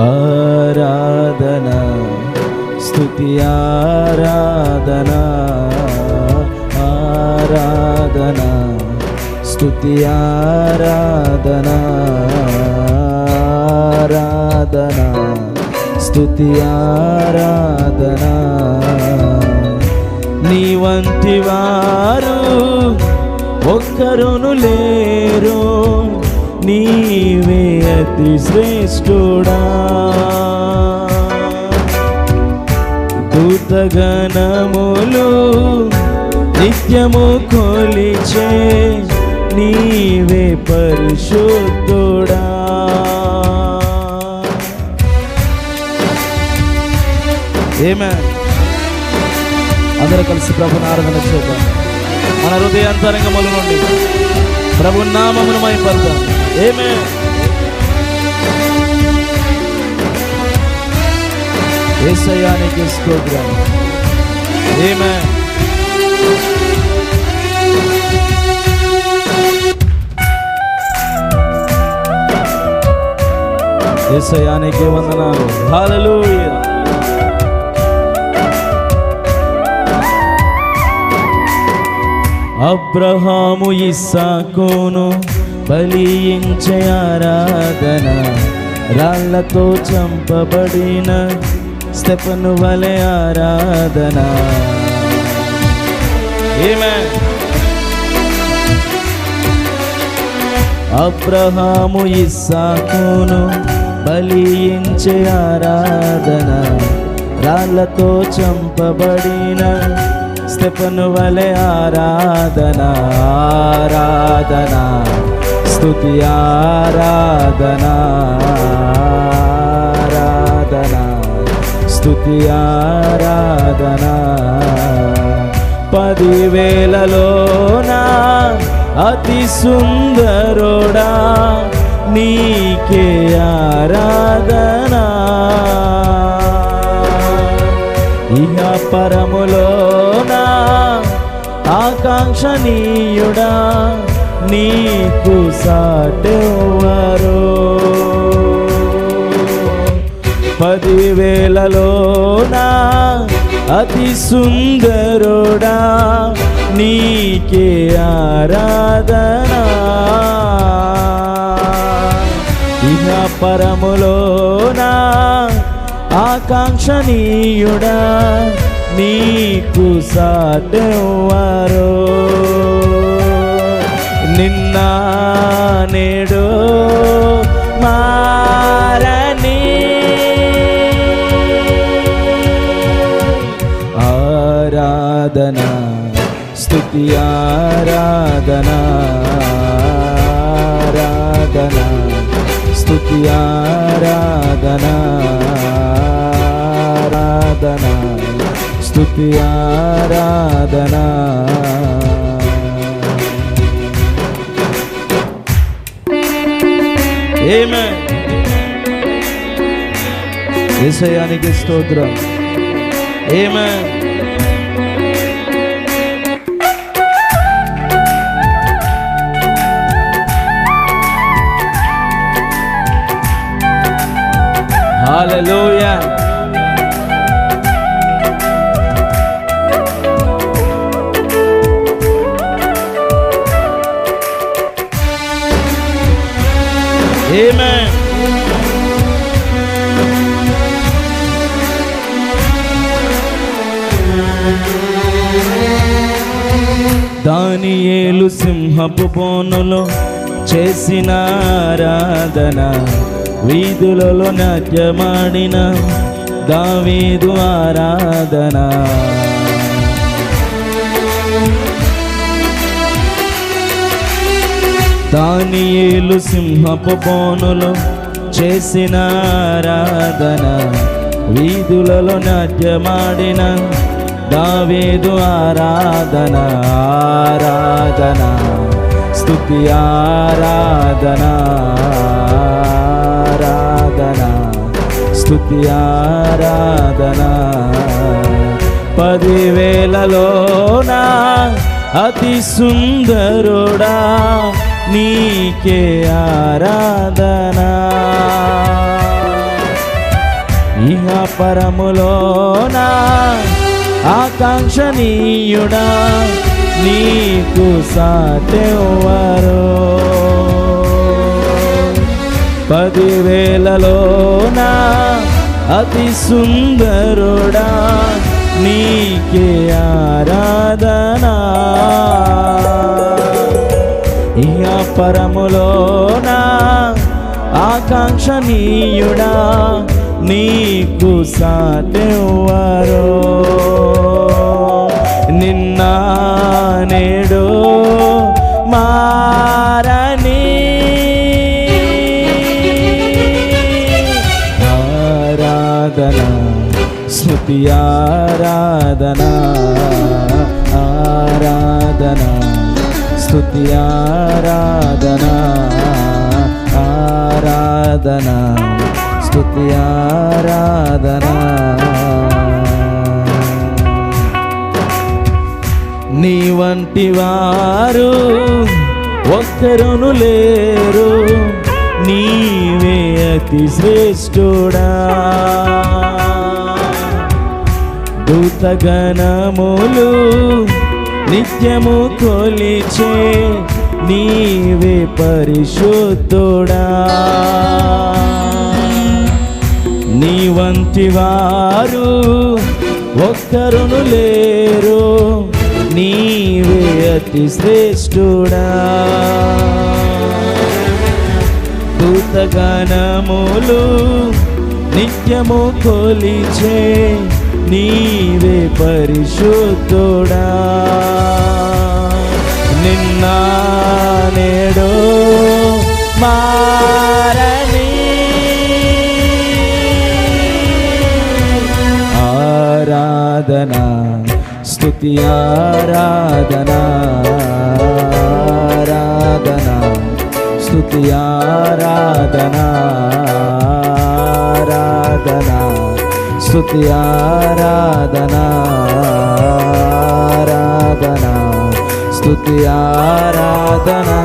ఆరాధన స్థుతి ఆరాధన ఆరాధన స్థుతి ఆరాధన ఆరాధన స్థుతి ఆరాధన. నీ వంటి వారు ఒక్కరును లేరు. నీవే అతి శ్రేష్ఠుడా. దూతగణములు నిత్యము కొలిచే నీవే పరిశుద్ధుడా. ఏమే అందరూ కలిసి ప్రభుని ఆరాధన చేద్దాం. మన హృదయాంతరంగముల నుండి. ప్రభు నామమును మైపడతాం ఏమే ఏసయానికి స్తోత్రం. ఏమే ఏసయానికి వందనాలు. హల్లెలూయా అబ్రహాము ఇస్సాకును బలియించే ఆరాధన. రాళ్ళతో చంపబడిన స్టెపను వలె ఆరాధన. ఏమే అబ్రహాము ఇస్సాకును బలియించే ఆరాధన. రాళ్ళతో చంపబడిన స్టెపను వలె ఆరాధన ఆరాధన. స్థుతి ఆరాధన ఆరాధన. స్థుతి ఆరాధన. పదివేలలోన అతి సుందరుడా నీకే ఆరాధనా. ఇహ ఆకాంక్ష నీయుడా నీకు సాటెవరు పదివేలలోనా అతి సుందరుడా నీకే ఆరాధనా. ఇహ పరములోనా ఆకాంక్షణీయుడా నీకు సాటెవ్వరు. నిన్న నేడు మారని ఆరాధన స్తుతి ఆరాధన ఆరాధన స్తుతి ఆరాధన. ఆరాధన స్థుతి ఆరాధన. ఏమే ఏసయానికి స్తోత్రం. ఏమే Hallelujah. Amen. దానియేలు సింహపు బోనులో చేసిన ఆరాధన వీధులలో నాట్యమాడిన దావీదు ఆరాధన దానియేలు సింహపు పోనులు చేసిన ఆరాధన. వీధులలో నాట్యమాడిన దావేదు ఆరాధన ఆరాధన స్థుతి ఆరాధన ఆరాధన స్థుతి ఆరాధన. పదివేలలోన అతి సుందరుడా నీకే ఆరాధన. పరములోన ఆకాంక్షణీయుడా నీకు సాటెవ్వరు. పదివేలలోన అతి సుందరుడా నీకే ఆరాధనా. ఇహ పరములోన? ఆకాంక్షణీయుడా నీకు సాటెవ్వరో? నిన్న నేడు మారని. ఆరాధన స్మృతి ఆరాధనా. స్థుతి ఆరాధన ఆరాధన స్థుతి ఆరాధన. నీ వంటి వారు ఒక్కరును లేరు నీవే అతి శ్రేష్ఠుడా. దూతగణములు నిత్యము కొలిచే నీవే పరిశుద్ధుడా. నీ వంటి వారు ఒక్కరును లేరు నీవే అతి శ్రేష్ఠుడా. దూతగణములు నిత్యము కొలిచే నీవే పరిశుద్ధుడా. నిన్న నేడు మారని ఆరాధన స్తుతి ఆరాధన ఆరాధన స్తుతి ఆరాధన ఆరాధనా. స్తుతి ఆరాధన ఆరాధన. స్తుతి ఆరాధనా.